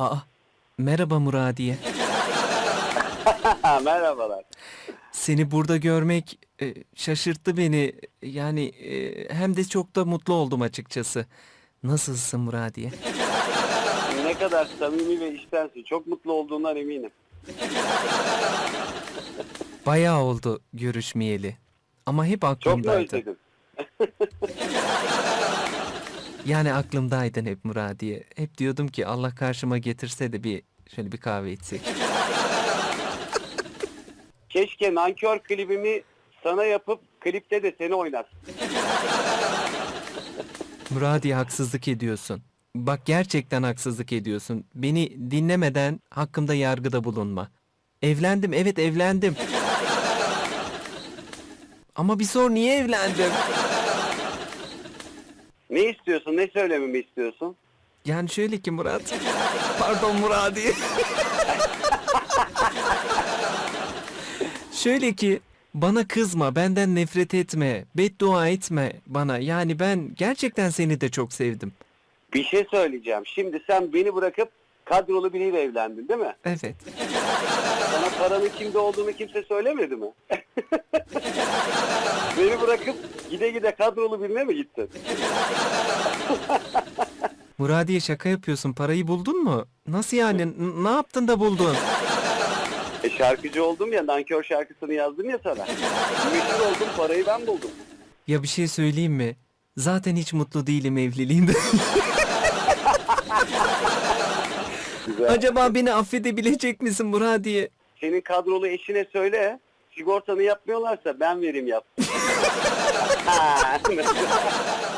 Aa, merhaba Muradiye. Merhabalar. Seni burada görmek e, şaşırttı beni. Yani e, hem de çok da mutlu oldum açıkçası. Nasılsın Muradiye? Ne kadar samimi ve içtensin. Çok mutlu olduğundan eminim. Bayağı oldu görüşmeyeli. Ama hep Çok mu aklımdaydı. Yani aklımdaydın hep Muradiye. Hep diyordum ki Allah karşıma getirse de bir şöyle bir kahve içsek. Keşke nankör klibimi sana yapıp klipte de seni oynat. Muradiye haksızlık ediyorsun. Bak gerçekten haksızlık ediyorsun. Beni dinlemeden hakkımda yargıda bulunma. Evlendim, evet evlendim. Ama bir sor niye evlendim? Ne istiyorsun? Ne söylememi istiyorsun? Yani şöyle ki Murat. Pardon Muradiye. şöyle ki bana kızma, benden nefret etme, beddua etme bana. Yani ben gerçekten seni de çok sevdim. Bir şey söyleyeceğim. Şimdi sen beni bırakıp kadrolu biriyle evlendin değil mi? Evet. Sana paranın kimde olduğunu kimse söylemedi mi? beni bırakıp gide gide kadrolu birine mi gittin? Muradiye şaka yapıyorsun. Parayı buldun mu? Nasıl yani? N- ne yaptın da buldun? E şarkıcı oldum ya nankör şarkısını yazdım ya sana. Meşhur oldum parayı ben buldum. Ya bir şey söyleyeyim mi? Zaten hiç mutlu değilim evliliğimde. Güzel. Acaba beni affedebilecek misin Muradiye? Senin kadrolu eşine söyle. Sigortanı yapmıyorlarsa ben vereyim yap.